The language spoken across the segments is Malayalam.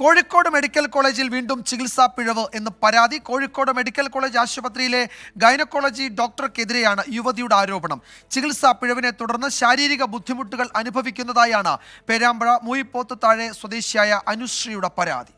കോഴിക്കോട് മെഡിക്കൽ കോളേജിൽ വീണ്ടും ചികിത്സാ പിഴവ് എന്ന് പരാതി. കോഴിക്കോട് മെഡിക്കൽ കോളേജ് ആശുപത്രിയിലെ ഗൈനക്കോളജി ഡോക്ടർക്കെതിരെയാണ് യുവതിയുടെ ആരോപണം. ചികിത്സാ പിഴവിനെ തുടർന്ന് ശാരീരിക ബുദ്ധിമുട്ടുകൾ അനുഭവിക്കുന്നതായാണ് പേരാമ്പ്ര മൂയിപ്പോത്ത് താഴെ സ്വദേശിയായ അനുശ്രീയുടെ പരാതി.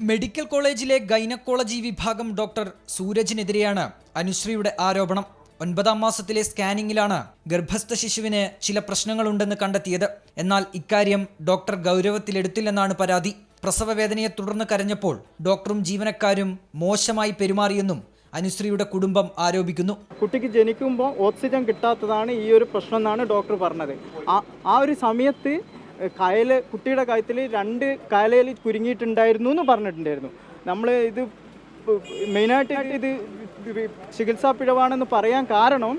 മെഡിക്കൽ കോളേജിലെ ഗൈനക്കോളജി വിഭാഗം ഡോക്ടർ സൂരജിനെതിരെയാണ് അനുശ്രീയുടെ ആരോപണം. ഒൻപതാം മാസത്തിലെ സ്കാനിങ്ങിലാണ് ഗർഭസ്ഥ ശിശുവിന് ചില പ്രശ്നങ്ങളുണ്ടെന്ന് കണ്ടെത്തിയത്. എന്നാൽ ഇക്കാര്യം ഡോക്ടർ ഗൗരവത്തിലെടുത്തില്ലെന്നാണ് പരാതി. പ്രസവവേദനയെ തുടർന്ന് കരഞ്ഞപ്പോൾ ഡോക്ടറും ജീവനക്കാരും മോശമായി പെരുമാറിയെന്നും അനുശ്രീയുടെ കുടുംബം ആരോപിക്കുന്നു. കുട്ടിക്ക് ജനിക്കുമ്പോൾ ഓക്സിജൻ കിട്ടാത്തതാണ് ഈ ഒരു പ്രശ്നം എന്നാണ് ഡോക്ടർ പറഞ്ഞത്. ആ ഒരു സമയത്ത് കയൽ കുട്ടിയുടെ കയത്തിൽ രണ്ട് കയലയിൽ കുരുങ്ങിയിട്ടുണ്ടായിരുന്നു എന്ന് പറഞ്ഞിട്ടുണ്ടായിരുന്നു. നമ്മൾ ഇത് മെയിനായിട്ട് ഇത് ചികിത്സാ പിഴവാണെന്ന് പറയാൻ കാരണം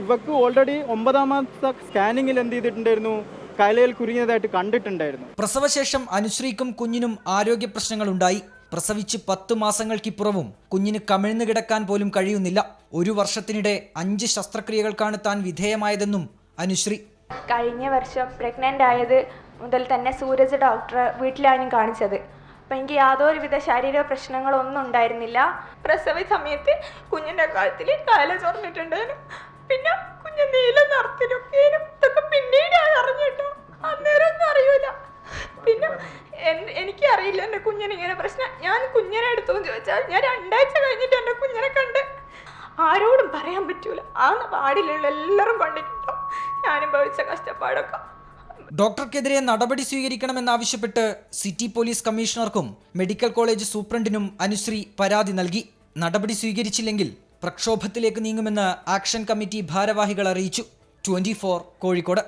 ഇവക്ക് ഓൾറെഡി ഒമ്പതാമത്തെ സ്കാനിങ്ങിൽ എന്ത് ചെയ്തിട്ടുണ്ടായിരുന്നു? കലയിൽ കുരുങ്ങിയതായിട്ട് കണ്ടിട്ടുണ്ടായിരുന്നു. പ്രസവശേഷം അനുശ്രീക്കും കുഞ്ഞിനും ആരോഗ്യ പ്രശ്നങ്ങളുണ്ടായി. പ്രസവിച്ച് പത്ത് മാസങ്ങൾക്കിപ്പുറവും കുഞ്ഞിന് കമിഴ്ന്നു കിടക്കാൻ പോലും കഴിയുന്നില്ല. ഒരു വർഷത്തിനിടെ അഞ്ച് ശസ്ത്രക്രിയകൾക്കാണ് താൻ വിധേയമായതെന്നും അനുശ്രീ. കഴിഞ്ഞ വർഷം പ്രഗ്നന്റ് ആയത് മുതൽ തന്നെ സൂരജ് ഡോക്ടറെ വീട്ടിലാണ് കാണിച്ചത്. അപ്പം എനിക്ക് യാതൊരുവിധ ശാരീരിക പ്രശ്നങ്ങളൊന്നും ഉണ്ടായിരുന്നില്ല. പ്രസവ സമയത്ത് കുഞ്ഞിന്റെ കാലത്തിൽ തല ചൊറഞ്ഞിട്ടുണ്ടായിരുന്നു. പിന്നെ കുഞ്ഞ് നീല നിറത്തിലൊക്കെയും ഇതൊക്കെ പിന്നീടാണ് അറിഞ്ഞിട്ടോ അന്നേരം ഒന്നും അറിയൂല. പിന്നെ എനിക്ക് അറിയില്ല എന്റെ കുഞ്ഞിന് ഇങ്ങനെ പ്രശ്നം. ഞാൻ കുഞ്ഞിനെ എടുത്തു ചോദിച്ചാൽ ഞാൻ രണ്ടാഴ്ച കഴിഞ്ഞിട്ട് എന്റെ കുഞ്ഞിനെ കണ്ട് ആരോടും പറയാൻ പറ്റൂല. ആ പാടിലുള്ള എല്ലാവരും കണ്ടിട്ടുണ്ടോ? ഞാനുഭവിച്ച കഷ്ടപ്പാടൊക്കെ. ഡോക്ടർക്കെതിരെ നടപടി സ്വീകരിക്കണമെന്നാവശ്യപ്പെട്ട് സിറ്റി പോലീസ് കമ്മീഷണർക്കും മെഡിക്കൽ കോളേജ് സൂപ്രണ്ടിനും അനുശ്രീ പരാതി നൽകി. നടപടി സ്വീകരിച്ചില്ലെങ്കിൽ പ്രക്ഷോഭത്തിലേക്ക് നീങ്ങുമെന്ന് ആക്ഷൻ കമ്മിറ്റി ഭാരവാഹികൾ അറിയിച്ചു. ട്വന്റി കോഴിക്കോട്.